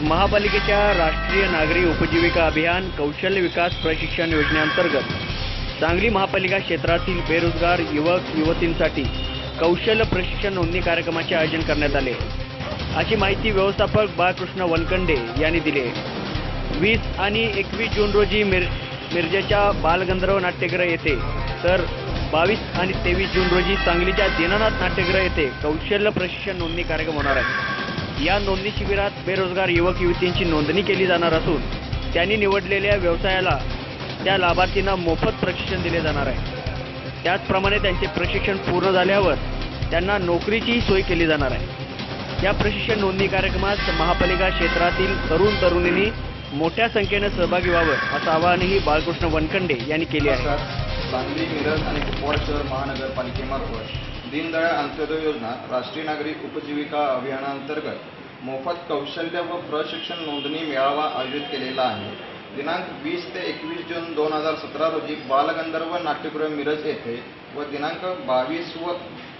महापालिकेच्या राष्ट्रीय नागरी उपजीविका अभियान कौशल्य विकास प्रशिक्षण योजनेअंतर्गत सांगली महापालिका क्षेत्रातील बेरोजगार युवक युवतींसाठी कौशल्य प्रशिक्षण नोंदणी कार्यक्रमाचे आयोजन करण्यात आले. अशी माहिती व्यवस्थापक बाळकृष्ण वनकंडे यांनी दिली वीस आणि एकवीस जून रोजी मिर मिरजेच्या बालगंधर्व नाट्यगृह येथे तर बावीस आणि तेवीस जून रोजी सांगलीच्या दीनानाथ नाट्यगृह येथे कौशल्य प्रशिक्षण नोंदणी कार्यक्रम होणार आहे. या नोंदणी शिबिरात बेरोजगार युवक युवतींची नोंदणी केली जाणार असून त्यांनी निवडलेल्या व्यवसायाला त्या लाभार्थींना मोफत प्रशिक्षण दिले जाणार आहे. त्याचप्रमाणे त्यांचे प्रशिक्षण पूर्ण झाल्यावर त्यांना नोकरीचीही सोय केली जाणार आहे. या प्रशिक्षण नोंदणी कार्यक्रमात महापालिका क्षेत्रातील तरुण तरुणींनी मोठ्या संख्येनं सहभागी व्हावं असं आवाहनही बाळकृष्ण वनखंडे यांनी केले आहे. सांगली मिरज आणि कुपवाड शहर महानगरपालिकेमार्फत दीनदयाळ अंत्योदय योजना राष्ट्रीय नागरिक उपजीविका अभियानाअंतर्गत मोफत कौशल्य व प्रशिक्षण नोंदणी मेळावा आयोजित केलेला आहे. दिनांक वीस ते एकवीस जून दोन हजार सतरा रोजी बालगंधर्व नाट्यगृह मिरज येथे व दिनांक बावीस व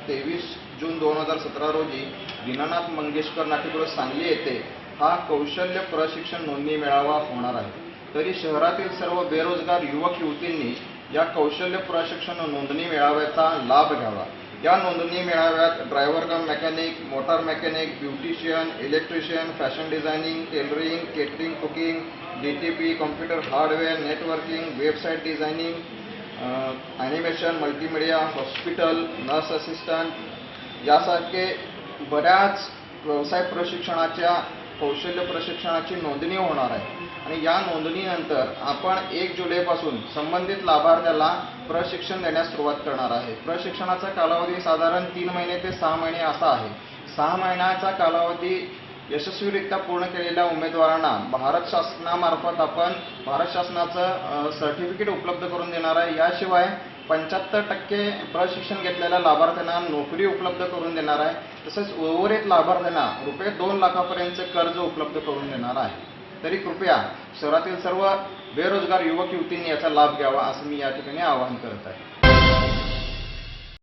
तेवीस जून दोन हजार सतरा रोजी दीनानाथ मंगेशकर नाट्यगृह सांगली येथे हा कौशल्य प्रशिक्षण नोंदणी मेळावा होणार आहे. तरी शहरातील सर्व बेरोजगार युवक युवतींनी या कौशल्य प्रशिक्षण नोंदणी मेळाव्याचा लाभ घ्यावा. या नोंदणी मेळाव्यात driver cum mechanic motor mechanic beautician electrician fashion designing tailoring catering cooking D T P computer hardware networking website designing animation multimedia hospital nurse assistant यासारखे बऱ्याच व्यवसाय प्रशिक्षणाच्या कौशल्य प्रशिक्षणाची नोंदणी होणार आहे. आणि या नोंदणीनंतर आपण एक जुलैपासून संबंधित लाभार्थ्याला प्रशिक्षण देण्यास सुरुवात करणार आहे. प्रशिक्षणाचा कालावधी साधारण तीन महिने ते सहा महिने असा आहे. सहा महिन्याचा कालावधी यशस्वीरित्या पूर्ण केलेल्या उमेदवारांना भारत शासनामार्फत आपण भारत शासनाचं सर्टिफिकेट उपलब्ध करून देणार आहे. याशिवाय पंच्याहत्तर टक्के प्रशिक्षण घेतलेल्या लाभार्थ्यांना नोकरी उपलब्ध करून देणार आहे. तसेच उर्वरित लाभार्थ्यांना रुपये दोन लाखापर्यंतचे कर्ज उपलब्ध करून देणार आहे. तरी कृपया शहरातील सर्व बेरोजगार युवक युवतींनी याचा लाभ घ्यावा असं मी या ठिकाणी आवाहन करत आहे.